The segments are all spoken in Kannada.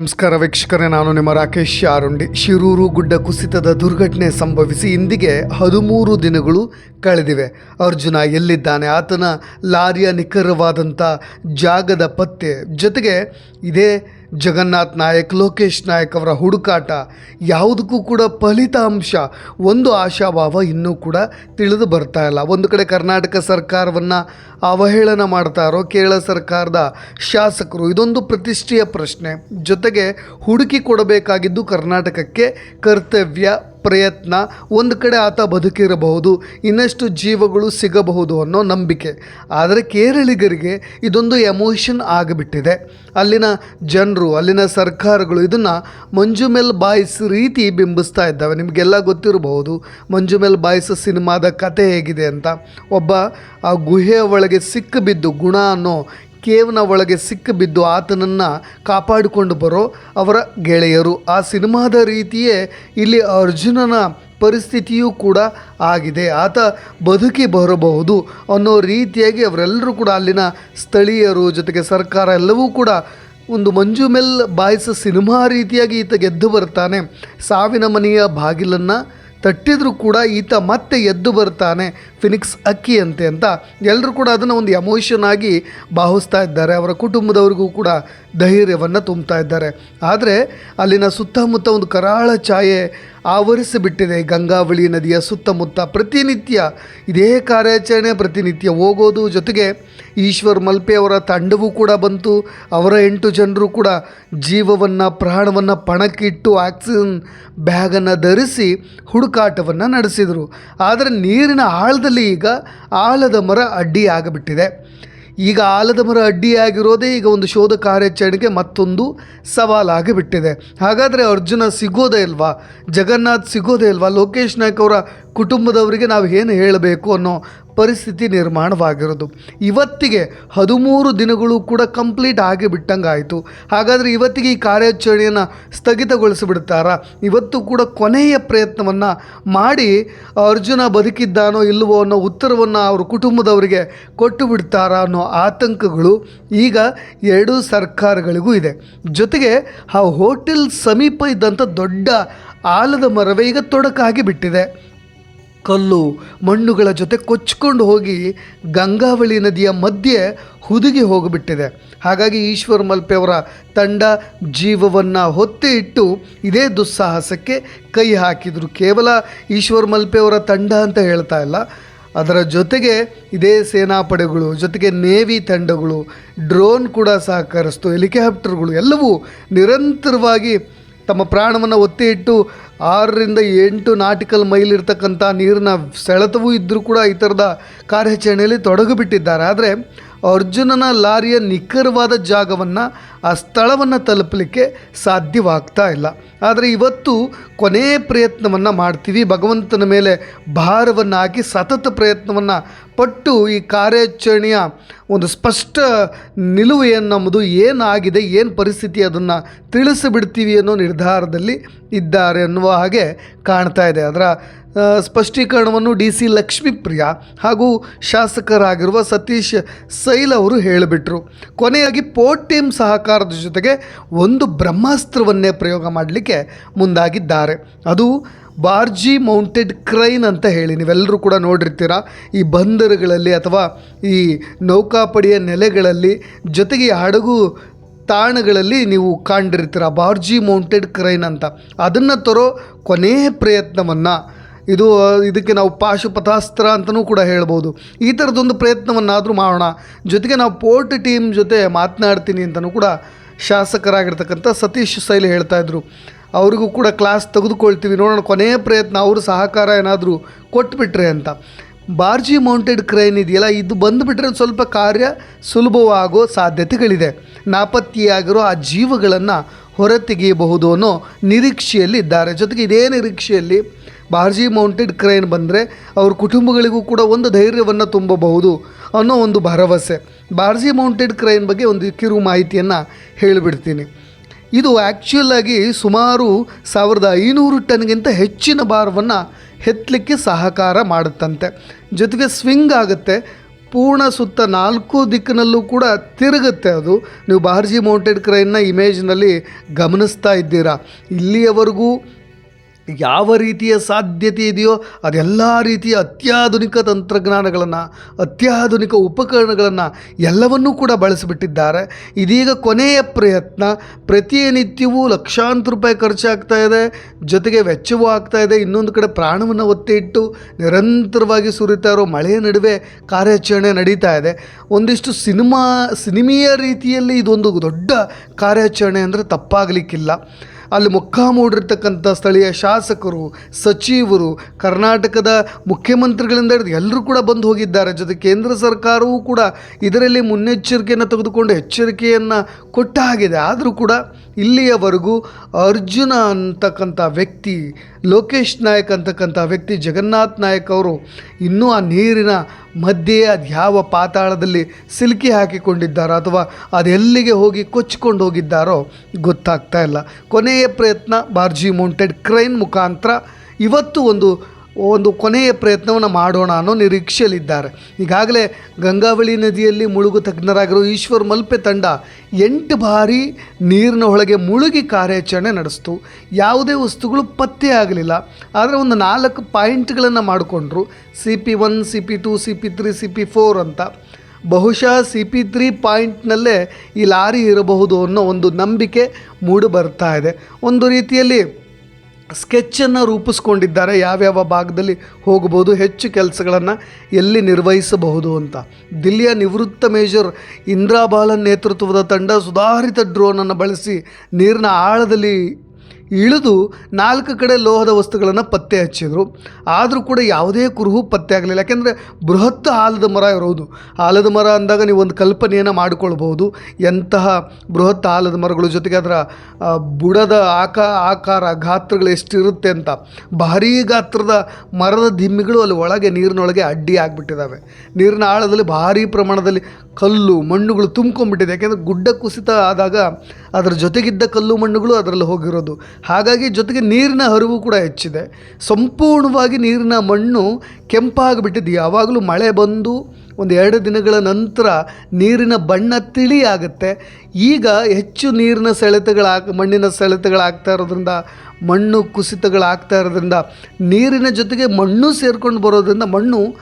ನಮಸ್ಕಾರ ವೀಕ್ಷಕರೇ, ನಾನು ನಿಮ್ಮ ರಾಕೇಶ್ ಆರುಂಡಿ. ಶಿರೂರು ಗುಡ್ಡ ಕುಸಿತದ ದುರ್ಘಟನೆ ಸಂಭವಿಸಿ ಇಂದಿಗೆ ಹದಿಮೂರು ದಿನಗಳು ಕಳೆದಿವೆ. ಅರ್ಜುನ ಎಲ್ಲಿದ್ದಾನೆ? ಆತನ ಲಾರಿಯ ನಿಖರವಾದಂಥ ಜಾಗದ ಪತ್ತೆ. ಜೊತೆಗೆ ಇದೇ ಜಗನ್ನಾಥ್ ನಾಯಕ್, ಲೋಕೇಶ್ ನಾಯಕ್ ಅವರ ಹುಡುಕಾಟ ಯಾವುದಕ್ಕೂ ಕೂಡ ಫಲಿತಾಂಶ, ಒಂದು ಆಶಾಭಾವ ಇನ್ನೂ ಕೂಡ ತಿಳಿದು ಬರ್ತಾ ಇಲ್ಲ. ಒಂದು ಕಡೆ ಕರ್ನಾಟಕ ಸರ್ಕಾರವನ್ನು ಅವಹೇಳನ ಮಾಡ್ತಾರೋ ಕೇರಳ ಸರ್ಕಾರದ ಶಾಸಕರು, ಇದೊಂದು ಪ್ರತಿಷ್ಠೆಯ ಪ್ರಶ್ನೆ. ಜೊತೆಗೆ ಹುಡುಕಿ ಕೊಡಬೇಕಾಗಿದ್ದು ಕರ್ನಾಟಕಕ್ಕೆ ಕರ್ತವ್ಯ ಪ್ರಯತ್ನ, ಒಂದು ಕಡೆ ಆತ ಬದುಕಿರಬಹುದು, ಇನ್ನಷ್ಟು ಜೀವಗಳು ಸಿಗಬಹುದು ಅನ್ನೋ ನಂಬಿಕೆ. ಆದರೆ ಕೇರಳಿಗರಿಗೆ ಇದೊಂದು ಎಮೋಷನ್ ಆಗಿಬಿಟ್ಟಿದೆ. ಅಲ್ಲಿನ ಜನರು, ಅಲ್ಲಿನ ಸರ್ಕಾರಗಳು ಇದನ್ನು ಮಂಜುಮೆಲ್ ಬಾಯ್ಸ್ ರೀತಿ ಬಿಂಬಿಸ್ತಾ ಇದ್ದಾವೆ. ನಿಮಗೆಲ್ಲ ಗೊತ್ತಿರಬಹುದು ಮಂಜುಮೆಲ್ ಬಾಯ್ಸ್ ಸಿನಿಮಾದ ಕತೆ ಹೇಗಿದೆ ಅಂತ. ಒಬ್ಬ ಆ ಗುಹೆಯ ಒಳಗೆ ಸಿಕ್ಕಿಬಿದ್ದು ಗುಣ ಅನ್ನೋ ಕೇವ್ನ ಒಳಗೆ ಸಿಕ್ಕಿಬಿದ್ದು ಆತನನ್ನು ಕಾಪಾಡಿಕೊಂಡು ಬರೋ ಅವರ ಗೆಳೆಯರು. ಆ ಸಿನಿಮಾದ ರೀತಿಯೇ ಇಲ್ಲಿ ಅರ್ಜುನನ ಪರಿಸ್ಥಿತಿಯೂ ಕೂಡ ಆಗಿದೆ. ಆತ ಬದುಕಿ ಬರಬಹುದು ಅನ್ನೋ ರೀತಿಯಾಗಿ ಅವರೆಲ್ಲರೂ ಕೂಡ ಅಲ್ಲಿನ ಸ್ಥಳೀಯರು ಜೊತೆಗೆ ಸರ್ಕಾರ ಎಲ್ಲವೂ ಕೂಡ ಒಂದು ಮಂಜು ಮೆಲ್ ಬಾಯಿಸ ಸಿನಿಮಾ ರೀತಿಯಾಗಿ ಈತ ಗೆದ್ದು ಬರ್ತಾನೆ. ಸಾವಿನ ಮನೆಯ ಬಾಗಿಲನ್ನು ತಟ್ಟಿದರೂ ಕೂಡ ಈತ ಮತ್ತೆ ಎದ್ದು ಬರ್ತಾನೆ. ಫಿನಿಕ್ಸ್ ಅಕ್ಕಿಯಂತೆ ಅಂತ ಎಲ್ಲರೂ ಕೂಡ ಅದನ್ನು ಒಂದು ಎಮೋಷನ್ ಆಗಿ ಭಾವಿಸ್ತಾ ಇದ್ದಾರೆ. ಅವರ ಕುಟುಂಬದವರಿಗೂ ಕೂಡ ಧೈರ್ಯವನ್ನು ತುಂಬ್ತಾ ಇದ್ದಾರೆ. ಆದರೆ ಅಲ್ಲಿನ ಸುತ್ತಮುತ್ತ ಒಂದು ಕರಾಳ ಛಾಯೆ ಆವರಿಸಿಬಿಟ್ಟಿದೆ ಗಂಗಾವಳಿ ನದಿಯ ಸುತ್ತಮುತ್ತ. ಪ್ರತಿನಿತ್ಯ ಇದೇ ಕಾರ್ಯಾಚರಣೆ, ಪ್ರತಿನಿತ್ಯ ಹೋಗೋದು ಜೊತೆಗೆ ಈಶ್ವರ್ ಮಲ್ಪೆ ಅವರ ತಂಡವೂ ಕೂಡ ಬಂತು. ಅವರ ಎಂಟು ಜನರು ಕೂಡ ಜೀವವನ್ನು, ಪ್ರಾಣವನ್ನು ಪಣಕ್ಕಿಟ್ಟು ಆಕ್ಸಿಜನ್ ಬ್ಯಾಗನ್ನು ಧರಿಸಿ ಹುಡುಕಾಟವನ್ನು ನಡೆಸಿದರು. ಆದರೆ ನೀರಿನ ಆಳದಲ್ಲಿ ಈಗ ಆಲದ ಮರ ಅಡ್ಡಿ ಆಗಿಬಿಟ್ಟಿದೆ ಈಗ ಆಲದ ಮರ ಅಡ್ಡಿಯಾಗಿರೋದೇ ಈಗ ಒಂದು ಶೋಧ ಕಾರ್ಯಾಚರಣೆಗೆ ಮತ್ತೊಂದು ಸವಾಲಾಗಿ ಬಿಟ್ಟಿದೆ ಹಾಗಾದರೆ ಅರ್ಜುನ ಸಿಗೋದೇ ಇಲ್ವಾ? ಜಗನ್ನಾಥ್ ಸಿಗೋದೇ ಇಲ್ವಾ? ಲೋಕೇಶ್ ನಾಯ್ಕ್ ಅವರ ಕುಟುಂಬದವರಿಗೆ ನಾವು ಏನು ಹೇಳಬೇಕು ಅನ್ನೋ ಪರಿಸ್ಥಿತಿ ನಿರ್ಮಾಣವಾಗಿರೋದು. ಇವತ್ತಿಗೆ ಹದಿಮೂರು ದಿನಗಳು ಕೂಡ ಕಂಪ್ಲೀಟ್ ಆಗಿ ಆಯಿತು ಹಾಗಾದರೆ ಇವತ್ತಿಗೆ ಈ ಕಾರ್ಯಾಚರಣೆಯನ್ನು ಸ್ಥಗಿತಗೊಳಿಸಿಬಿಡ್ತಾರಾ? ಇವತ್ತು ಕೂಡ ಕೊನೆಯ ಪ್ರಯತ್ನವನ್ನು ಮಾಡಿ ಅರ್ಜುನ ಬದುಕಿದ್ದಾನೋ ಇಲ್ಲವೋ ಅನ್ನೋ ಉತ್ತರವನ್ನು ಅವರು ಕುಟುಂಬದವರಿಗೆ ಕೊಟ್ಟು ಬಿಡ್ತಾರಾ ಅನ್ನೋ ಆತಂಕಗಳು ಈಗ ಎರಡೂ ಸರ್ಕಾರಗಳಿಗೂ ಇದೆ. ಜೊತೆಗೆ ಆ ಹೋಟೆಲ್ ಸಮೀಪ ಇದ್ದಂಥ ದೊಡ್ಡ ಆಲದ ಮರವೇ ಈಗ ತೊಡಕಾಗಿ ಬಿಟ್ಟಿದೆ. ಕಲ್ಲು ಮಣ್ಣುಗಳ ಜೊತೆ ಕೊಚ್ಕೊಂಡು ಹೋಗಿ ಗಂಗಾವಳಿ ನದಿಯ ಮಧ್ಯೆ ಹುದುಗಿ ಹೋಗಿಬಿಟ್ಟಿದೆ. ಹಾಗಾಗಿ ಈಶ್ವರ್ ಮಲ್ಪೆ ಅವರ ತಂಡ ಜೀವವನ್ನು ಹೊತ್ತೆ ಇಟ್ಟು ಇದೇ ದುಸ್ಸಾಹಸಕ್ಕೆ ಕೈ ಹಾಕಿದರು. ಕೇವಲ ಈಶ್ವರ್ ಮಲ್ಪೆಯವರ ತಂಡ ಅಂತ ಹೇಳ್ತಾ ಇಲ್ಲ. ಅದರ ಜೊತೆಗೆ ಇದೇ ಸೇನಾಪಡೆಗಳು, ಜೊತೆಗೆ ನೇವಿ ತಂಡಗಳು, ಡ್ರೋನ್ ಕೂಡ ಸಹಕರಿಸ್ತು. ಹೆಲಿಕಾಪ್ಟರ್ಗಳು ಎಲ್ಲವೂ ನಿರಂತರವಾಗಿ ತಮ್ಮ ಪ್ರಾಣವನ್ನು ಒತ್ತಿ ಇಟ್ಟು ಆರರಿಂದ ಎಂಟು ನಾಟಿಕಲ್ ಮೈಲ್ ಇರ್ತಕ್ಕಂಥ ನೀರಿನ ಸೆಳೆತವೂ ಇದ್ದರೂ ಕೂಡ ಈ ಥರದ ಕಾರ್ಯಾಚರಣೆಯಲ್ಲಿ ತೊಡಗಿಬಿಟ್ಟಿದ್ದಾರೆ. ಆದರೆ ಅರ್ಜುನನ ಲಾರಿಯ ನಿಖರವಾದ ಜಾಗವನ್ನು ಆ ಸ್ಥಳವನ್ನು ತಲುಪಲಿಕ್ಕೆ ಸಾಧ್ಯವಾಗ್ತಾ ಇಲ್ಲ. ಆದರೆ ಇವತ್ತು ಕೊನೆಯ ಪ್ರಯತ್ನವನ್ನು ಮಾಡ್ತೀವಿ. ಭಗವಂತನ ಮೇಲೆ ಭಾರವನ್ನು ಹಾಕಿ ಸತತ ಪ್ರಯತ್ನವನ್ನು ಪಟ್ಟು ಈ ಕಾರ್ಯಾಚರಣೆಯ ಒಂದು ಸ್ಪಷ್ಟ ನಿಲುವು ಏನು ಏನಾಗಿದೆ, ಏನು ಪರಿಸ್ಥಿತಿ ಅದನ್ನು ತಿಳಿಸಿಬಿಡ್ತೀವಿ ಅನ್ನೋ ನಿರ್ಧಾರದಲ್ಲಿ ಇದ್ದಾರೆ ಅನ್ನುವ ಹಾಗೆ ಕಾಣ್ತಾ ಇದೆ. ಅದರ ಸ್ಪಷ್ಟೀಕರಣವನ್ನು ಡಿ ಸಿ ಲಕ್ಷ್ಮೀಪ್ರಿಯ ಹಾಗೂ ಶಾಸಕರಾಗಿರುವ ಸತೀಶ್ ಸೈಲ್ ಅವರು ಹೇಳಿಬಿಟ್ರು. ಕೊನೆಯಾಗಿ ಪೋರ್ಟ್ ಟೀಮ್ ಸಹಕಾರದ ಜೊತೆಗೆ ಒಂದು ಬ್ರಹ್ಮಾಸ್ತ್ರವನ್ನೇ ಪ್ರಯೋಗ ಮಾಡಲಿಕ್ಕೆ ಮುಂದಾಗಿದ್ದಾರೆ. ಅದು ಬಾರ್ಜಿ ಮೌಂಟೆಡ್ ಕ್ರೈನ್ ಅಂತ ಹೇಳಿ, ನೀವೆಲ್ಲರೂ ಕೂಡ ನೋಡಿರ್ತೀರಾ. ಈ ಬಂದರುಗಳಲ್ಲಿ ಅಥವಾ ಈ ನೌಕಾಪಡೆಯ ನೆಲೆಗಳಲ್ಲಿ ಜೊತೆಗೆ ಹಡಗು ತಾಣಗಳಲ್ಲಿ ನೀವು ಕಾಂಡಿರ್ತೀರ ಬಾರ್ಜಿ ಮೌಂಟೆಡ್ ಕ್ರೈನ್ ಅಂತ. ಅದನ್ನು ತರೋ ಕೊನೆಯ ಪ್ರಯತ್ನವನ್ನು ಇದು ಇದಕ್ಕೆ ನಾವು ಪಾಶುಪಥಾಸ್ತ್ರ ಅಂತಲೂ ಕೂಡ ಹೇಳ್ಬೋದು. ಈ ಥರದೊಂದು ಪ್ರಯತ್ನವನ್ನಾದರೂ ಮಾಡೋಣ. ಜೊತೆಗೆ ನಾವು ಪೋರ್ಟ್ ಟೀಮ್ ಜೊತೆ ಮಾತನಾಡ್ತೀನಿ ಅಂತಲೂ ಕೂಡ ಶಾಸಕರಾಗಿರ್ತಕ್ಕಂಥ ಸತೀಶ್ ಸೈಲ್ ಹೇಳ್ತಾ ಇದ್ರು. ಅವರಿಗೂ ಕೂಡ ಕ್ಲಾಸ್ ತೆಗೆದುಕೊಳ್ತೀವಿ. ನೋಡೋಣ ಕೊನೆಯ ಪ್ರಯತ್ನ ಅವರು ಸಹಕಾರ ಏನಾದರೂ ಕೊಟ್ಬಿಟ್ರೆ ಅಂತ. ಬಾರ್ಜಿ ಮೌಂಟೆಡ್ ಕ್ರೈನ್ ಇದೆಯಲ್ಲ, ಇದು ಬಂದುಬಿಟ್ರೆ ಸ್ವಲ್ಪ ಕಾರ್ಯ ಸುಲಭವಾಗೋ ಸಾಧ್ಯತೆಗಳಿದೆ. ನಾಪತ್ತೆಯಾಗಿರೋ ಆ ಜೀವಗಳನ್ನು ಹೊರತೆಗೆಯಬಹುದು ಅನ್ನೋ ನಿರೀಕ್ಷೆಯಲ್ಲಿ ಇದ್ದಾರೆ ಜೊತೆಗೆ ಇದೇ ನಿರೀಕ್ಷೆಯಲ್ಲಿ ಬಾರ್ಜಿ ಮೌಂಟೆಡ್ ಕ್ರೈನ್ ಬಂದರೆ ಅವ್ರ ಕುಟುಂಬಗಳಿಗೂ ಕೂಡ ಒಂದು ಧೈರ್ಯವನ್ನು ತುಂಬಬಹುದು ಅನ್ನೋ ಒಂದು ಭರವಸೆ. ಬಾರ್ಜಿ ಮೌಂಟೆಡ್ ಕ್ರೈನ್ ಬಗ್ಗೆ ಒಂದು ಕಿರು ಮಾಹಿತಿಯನ್ನು ಹೇಳಿಬಿಡ್ತೀನಿ. ಇದು ಆ್ಯಕ್ಚುಯಲ್ಲಾಗಿ ಸುಮಾರು ಸಾವಿರದ ಐನೂರು ಟನ್ಗಿಂತ ಹೆಚ್ಚಿನ ಭಾರವನ್ನು ಹೆತ್ತಲಿಕ್ಕೆ ಸಹಕಾರ ಮಾಡುತ್ತಂತೆ. ಜೊತೆಗೆ ಸ್ವಿಂಗ್ ಆಗುತ್ತೆ. ಪೂರ್ಣ ಸುತ್ತ ನಾಲ್ಕು ದಿಕ್ಕಿನಲ್ಲೂ ಕೂಡ ತಿರುಗುತ್ತೆ ಅದು. ನೀವು ಬಾರ್ಜಿ ಮೌಂಟೆಡ್ ಕ್ರೈನ್ನ ಇಮೇಜ್ನಲ್ಲಿ ಗಮನಿಸ್ತಾ ಇದ್ದೀರಾ. ಇಲ್ಲಿಯವರೆಗೂ ಯಾವ ರೀತಿಯ ಸಾಧ್ಯತೆ ಇದೆಯೋ ಅದೆಲ್ಲ ರೀತಿಯ ಅತ್ಯಾಧುನಿಕ ತಂತ್ರಜ್ಞಾನಗಳನ್ನು, ಅತ್ಯಾಧುನಿಕ ಉಪಕರಣಗಳನ್ನು ಎಲ್ಲವನ್ನೂ ಕೂಡ ಬಳಸಿಬಿಟ್ಟಿದ್ದಾರೆ. ಇದೀಗ ಕೊನೆಯ ಪ್ರಯತ್ನ ಪ್ರತಿನಿತ್ಯವೂ ಲಕ್ಷಾಂತರ ರೂಪಾಯಿ ಖರ್ಚಾಗ್ತಾ ಇದೆ, ಜೊತೆಗೆ ವೆಚ್ಚವೂ ಆಗ್ತಾ ಇದೆ. ಇನ್ನೊಂದು ಕಡೆ ಪ್ರಾಣವನ್ನು ಒತ್ತೆ ಇಟ್ಟು ನಿರಂತರವಾಗಿ ಸುರಿತಾ ಇರೋ ಮಳೆಯ ನಡುವೆ ಕಾರ್ಯಾಚರಣೆ ನಡೀತಾ ಇದೆ. ಒಂದಿಷ್ಟು ಸಿನಿಮಾ, ಸಿನಿಮೀಯ ರೀತಿಯಲ್ಲಿ ಇದೊಂದು ದೊಡ್ಡ ಕಾರ್ಯಾಚರಣೆ ಅಂದರೆ ತಪ್ಪಾಗಲಿಕ್ಕಿಲ್ಲ. ಅಲ್ಲಿ ಮುಕ್ಕಾಮೂಡಿರ್ತಕ್ಕಂಥ ಸ್ಥಳೀಯ ಶಾಸಕರು, ಸಚಿವರು, ಕರ್ನಾಟಕದ ಮುಖ್ಯಮಂತ್ರಿಗಳಿಂದ ಹಿಡಿದು ಎಲ್ಲರೂ ಕೂಡ ಬಂದು ಹೋಗಿದ್ದಾರೆ. ಜೊತೆ ಕೇಂದ್ರ ಸರ್ಕಾರವೂ ಕೂಡ ಇದರಲ್ಲಿ ಮುನ್ನೆಚ್ಚರಿಕೆಯನ್ನು ತೆಗೆದುಕೊಂಡು ಎಚ್ಚರಿಕೆಯನ್ನು ಕೊಟ್ಟ ಹಾಗಿದೆ ಆದರೂ ಕೂಡ ಇಲ್ಲಿಯವರೆಗೂ ಅರ್ಜುನ ಅಂತಕ್ಕಂಥ ವ್ಯಕ್ತಿ, ಲೋಕೇಶ್ ನಾಯಕ್ ಅಂತಕ್ಕಂಥ ವ್ಯಕ್ತಿ, ಜಗನ್ನಾಥ್ ನಾಯಕ್ ಅವರು ಇನ್ನೂ ಆ ನೀರಿನ ಮಧ್ಯೆ, ಅದು ಯಾವ ಪಾತಾಳದಲ್ಲಿ ಸಿಲುಕಿ ಹಾಕಿಕೊಂಡಿದ್ದಾರೋ ಅಥವಾ ಅದೆಲ್ಲಿಗೆ ಹೋಗಿ ಕೊಚ್ಚಿಕೊಂಡು ಹೋಗಿದ್ದಾರೋ ಗೊತ್ತಾಗ್ತಾ ಇಲ್ಲ. ಕೊನೆಯ ಪ್ರಯತ್ನ, ಬಾರ್ಜಿ ಮೌಂಟೆಡ್ ಕ್ರೈನ್ ಮುಖಾಂತರ ಇವತ್ತು ಒಂದು ಒಂದು ಕೊನೆಯ ಪ್ರಯತ್ನವನ್ನು ಮಾಡೋಣ ಅನ್ನೋ ನಿರೀಕ್ಷೆಯಲ್ಲಿದ್ದಾರೆ. ಈಗಾಗಲೇ ಗಂಗಾವಳಿ ನದಿಯಲ್ಲಿ ಮುಳುಗು ತಜ್ಞರಾಗಿರೋ ಈಶ್ವರ್ ಮಲ್ಪೆ ತಂಡ ಎಂಟು ಬಾರಿ ನೀರಿನ ಒಳಗೆ ಮುಳುಗಿ ಕಾರ್ಯಾಚರಣೆ ನಡೆಸ್ತು. ಯಾವುದೇ ವಸ್ತುಗಳು ಪತ್ತೆ ಆಗಲಿಲ್ಲ. ಆದರೆ ಒಂದು ನಾಲ್ಕು ಪಾಯಿಂಟ್ಗಳನ್ನು ಮಾಡಿಕೊಂಡ್ರು. C P one C P two C P three C P four ಅಂತ. ಬಹುಶಃ ಸಿ ಪಿ ತ್ರೀ ಪಾಯಿಂಟ್ನಲ್ಲೇ ಈ ಲಾರಿ ಇರಬಹುದು ಅನ್ನೋ ಒಂದು ನಂಬಿಕೆ ಮೂಡಿ ಬರ್ತಾ ಇದೆ. ಒಂದು ರೀತಿಯಲ್ಲಿ ಸ್ಕೆಚ್ಚನ್ನು ರೂಪಿಸ್ಕೊಂಡಿದ್ದಾರೆ. ಯಾವ್ಯಾವ ಭಾಗದಲ್ಲಿ ಹೋಗಬಹುದು, ಹೆಚ್ಚು ಕೆಲಸಗಳನ್ನು ಎಲ್ಲಿ ನಿರ್ವಹಿಸಬಹುದು ಅಂತ. ದಿಲ್ಲಿಯ ನಿವೃತ್ತ ಮೇಜರ್ ಇಂದ್ರಾ ಬಾಲನ್ ನೇತೃತ್ವದ ತಂಡ ಸುಧಾರಿತ ಡ್ರೋನನ್ನು ಬಳಸಿ ನೀರಿನ ಆಳದಲ್ಲಿ ಇಳಿದು ನಾಲ್ಕು ಕಡೆ ಲೋಹದ ವಸ್ತುಗಳನ್ನು ಪತ್ತೆ ಹಚ್ಚಿದರು. ಆದರೂ ಕೂಡ ಯಾವುದೇ ಕುರುಹು ಪತ್ತೆ ಆಗಲಿಲ್ಲ. ಯಾಕೆಂದರೆ ಬೃಹತ್ ಆಲದ ಮರ ಇರೋದು. ಆಲದ ಮರ ಅಂದಾಗ ನೀವು ಒಂದು ಕಲ್ಪನೆಯನ್ನು ಮಾಡಿಕೊಳ್ಬೋದು ಎಂತಹ ಬೃಹತ್ ಆಲದ ಮರಗಳು ಜೊತೆಗೆ ಅದರ ಬುಡದ ಆಕ, ಆಕಾರ, ಗಾತ್ರಗಳು ಎಷ್ಟಿರುತ್ತೆ ಅಂತ. ಭಾರೀ ಗಾತ್ರದ ಮರದ ದಿಮ್ಮಿಗಳು ಅಲ್ಲಿ ಒಳಗೆ, ನೀರಿನೊಳಗೆ ಅಡ್ಡಿ ಆಗಿಬಿಟ್ಟಿದ್ದಾವೆ ನೀರಿನ ಆಳದಲ್ಲಿ ಭಾರೀ ಪ್ರಮಾಣದಲ್ಲಿ ಕಲ್ಲು, ಮಣ್ಣುಗಳು ತುಂಬ್ಕೊಂಡ್ಬಿಟ್ಟಿದೆ. ಯಾಕೆಂದರೆ ಗುಡ್ಡ ಕುಸಿತ ಆದಾಗ ಅದರ ಜೊತೆಗಿದ್ದ ಕಲ್ಲು ಮಣ್ಣುಗಳು ಅದರಲ್ಲಿ ಹೋಗಿರೋದು. ಹಾಗಾಗಿ ಜೊತೆಗೆ ನೀರಿನ ಹರಿವು ಕೂಡ ಹೆಚ್ಚಿದೆ. ಸಂಪೂರ್ಣವಾಗಿ ನೀರಿನ ಮಣ್ಣು ಕೆಂಪಾಗಿಬಿಟ್ಟಿದೆ. ಯಾವಾಗಲೂ ಮಳೆ ಬಂದು ಒಂದು ಎರಡು ದಿನಗಳ ನಂತರ ನೀರಿನ ಬಣ್ಣ ತಿಳಿ ಆಗುತ್ತೆ. ಈಗ ಹೆಚ್ಚು ನೀರಿನ ಸೆಳೆತಗಳಾಗ, ಮಣ್ಣಿನ ಸೆಳೆತಗಳಾಗ್ತಾ ಇರೋದ್ರಿಂದ, ಮಣ್ಣು ಕುಸಿತಗಳಾಗ್ತಾ ಇರೋದ್ರಿಂದ, ನೀರಿನ ಜೊತೆಗೆ ಮಣ್ಣು ಸೇರ್ಕೊಂಡು ಬರೋದ್ರಿಂದ ಮಣ್ಣು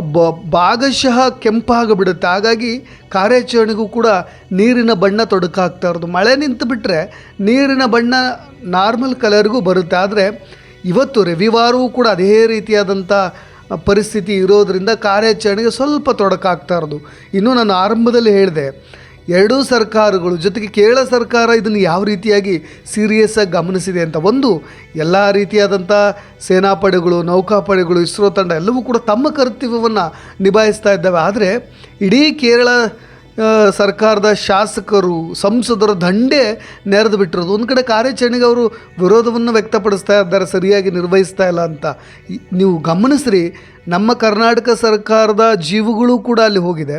ಬ, ಭಾಗಶಃ ಕೆಂಪಾಗಿಬಿಡುತ್ತೆ. ಹಾಗಾಗಿ ಕಾರ್ಯಾಚರಣೆಗೂ ಕೂಡ ನೀರಿನ ಬಣ್ಣ ತೊಡಕಾಗ್ತಾ ಇರೋದು. ಮಳೆ ನಿಂತು ಬಿಟ್ಟರೆ ನೀರಿನ ಬಣ್ಣ ನಾರ್ಮಲ್ ಕಲರ್ಗೂ ಬರುತ್ತೆ. ಆದರೆ ಇವತ್ತು ರವಿವಾರವೂ ಕೂಡ ಅದೇ ರೀತಿಯಾದಂಥ ಪರಿಸ್ಥಿತಿ ಇರೋದರಿಂದ ಕಾರ್ಯಾಚರಣೆಗೆ ಸ್ವಲ್ಪ ತೊಡಕಾಗ್ತಾ ಇರೋದು. ಇನ್ನೂ ನಾನು ಆರಂಭದಲ್ಲಿ ಹೇಳಿದೆ ಎರಡೂ ಸರ್ಕಾರಗಳು, ಜೊತೆಗೆ ಕೇರಳ ಸರ್ಕಾರ ಇದನ್ನು ಯಾವ ರೀತಿಯಾಗಿ ಸೀರಿಯಸ್ಸಾಗಿ ಗಮನಿಸಿದೆ ಅಂತ ಒಂದು, ಎಲ್ಲ ರೀತಿಯಾದಂಥ ಸೇನಾಪಡೆಗಳು, ನೌಕಾಪಡೆಗಳು, ಇಸ್ರೋ ತಂಡ ಎಲ್ಲವೂ ಕೂಡ ತಮ್ಮ ಕರ್ತವ್ಯವನ್ನು ನಿಭಾಯಿಸ್ತಾ ಇದ್ದಾವೆ. ಆದರೆ ಇಡೀ ಕೇರಳ ಸರ್ಕಾರದ ಶಾಸಕರು, ಸಂಸದರ ದಂಡೆ ನೆರೆದು ಬಿಟ್ಟಿರೋದು. ಒಂದು ಕಡೆ ಕಾರ್ಯಾಚರಣೆಗೆ ಅವರು ವಿರೋಧವನ್ನು ವ್ಯಕ್ತಪಡಿಸ್ತಾ ಇದ್ದಾರೆ, ಸರಿಯಾಗಿ ನಿರ್ವಹಿಸ್ತಾ ಇಲ್ಲ ಅಂತ. ನೀವು ಗಮನಿಸ್ರಿ, ನಮ್ಮ ಕರ್ನಾಟಕ ಸರ್ಕಾರದ ಜೀವಗಳು ಕೂಡ ಅಲ್ಲಿ ಹೋಗಿದೆ.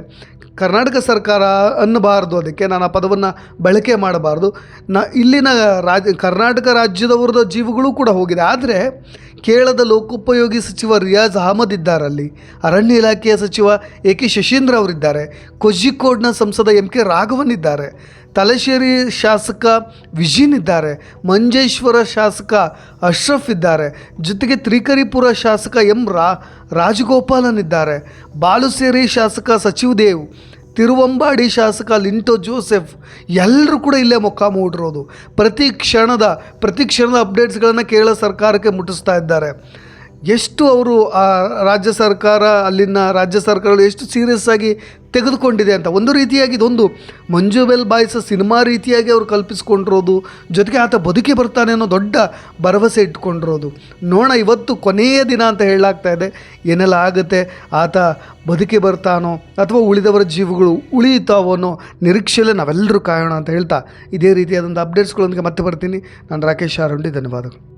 ಕರ್ನಾಟಕ ಸರ್ಕಾರ ಅನ್ನಬಾರ್ದು, ಅದಕ್ಕೆ ನಾನು ಆ ಪದವನ್ನು ಬಳಕೆ ಮಾಡಬಾರ್ದು. ನ, ಇಲ್ಲಿನ ರಾಜ ಕರ್ನಾಟಕ ರಾಜ್ಯದವರದ ಜೀವಗಳು ಕೂಡ ಹೋಗಿದೆ. ಆದರೆ ಕೇರಳದ ಲೋಕೋಪಯೋಗಿ ಸಚಿವ ರಿಯಾಜ್ ಅಹಮದ್ ಇದ್ದಾರಲ್ಲಿ, ಅರಣ್ಯ ಇಲಾಖೆಯ ಸಚಿವ ಎ ಕೆ ಶಶೀಂದ್ರ ಅವರಿದ್ದಾರೆ ಕೊಜಿಕೋಡ್ನ ಸಂಸದ ಎಂ ಕೆ ರಾಘವನ್ ಇದ್ದಾರೆ. ತಲಶೇರಿ ಶಾಸಕ ವಿಜಿನ್ ಇದ್ದಾರೆ, ಮಂಜೇಶ್ವರ ಶಾಸಕ ಅಶ್ರಫ್ ಇದ್ದಾರೆ, ಜೊತೆಗೆ ತ್ರಿಕರಿಪುರ ಶಾಸಕ ಎಂ ರಾ, ರಾಜಗೋಪಾಲನ್ ಇದ್ದಾರೆ. ಬಾಲುಸೇರಿ ಶಾಸಕ ಸಚಿವ್ ದೇವ್, ತಿರುವಂಬಾಡಿ ಶಾಸಕ ಲಿಂಟೋ ಜೋಸೆಫ್ ಎಲ್ಲರೂ ಕೂಡ ಇಲ್ಲೇ ಮೊಕ್ಕಾಮ ಹೂಡಿರೋದು ಪ್ರತಿ ಕ್ಷಣದ ಪ್ರತಿ ಕ್ಷಣದ ಅಪ್ಡೇಟ್ಸ್ಗಳನ್ನು ಕೇರಳ ಸರ್ಕಾರಕ್ಕೆ ಮುಟ್ಟಿಸ್ತಾ ಇದ್ದಾರೆ. ಎಷ್ಟು ಅವರು ರಾಜ್ಯ ಸರ್ಕಾರ, ಅಲ್ಲಿನ ರಾಜ್ಯ ಸರ್ಕಾರಗಳು ಎಷ್ಟು ಸೀರಿಯಸ್ ಆಗಿ ತೆಗೆದುಕೊಂಡಿದೆ ಅಂತ. ಒಂದು ರೀತಿಯಾಗಿ ಇದೊಂದು ಮಂಜುಬೆಲ್ ಬಾಯ್ಸ್ ಸಿನಿಮಾ ರೀತಿಯಾಗಿ ಅವರು ಕಲ್ಪಿಸ್ಕೊಂಡಿರೋದು, ಜೊತೆಗೆ ಆತ ಬದುಕಿ ಬರ್ತಾನೆ ಅನ್ನೋ ದೊಡ್ಡ ಭರವಸೆ ಇಟ್ಕೊಂಡಿರೋದು. ನೋಡೋಣ, ಇವತ್ತು ಕೊನೆಯ ದಿನ ಅಂತ ಹೇಳಲಾಗ್ತಾ ಇದೆ. ಏನೆಲ್ಲ ಆಗುತ್ತೆ? ಆತ ಬದುಕಿ ಬರ್ತಾನೋ ಅಥವಾ ಉಳಿದವರ ಜೀವಗಳು ಉಳಿಯುತ್ತಾವೋ ಅನ್ನೋ ನಿರೀಕ್ಷೆಯಲ್ಲೇ ನಾವೆಲ್ಲರೂ ಕಾಯೋಣ ಅಂತ ಹೇಳ್ತಾ ಇದೇ ರೀತಿಯಾದಂಥ ಅಪ್ಡೇಟ್ಸ್ಗಳೊಂದಿಗೆ ಮತ್ತೆ ಬರ್ತೀನಿ. ನಾನು ರಾಕೇಶ್ ಆರುಂಡಿ, ಧನ್ಯವಾದಗಳು.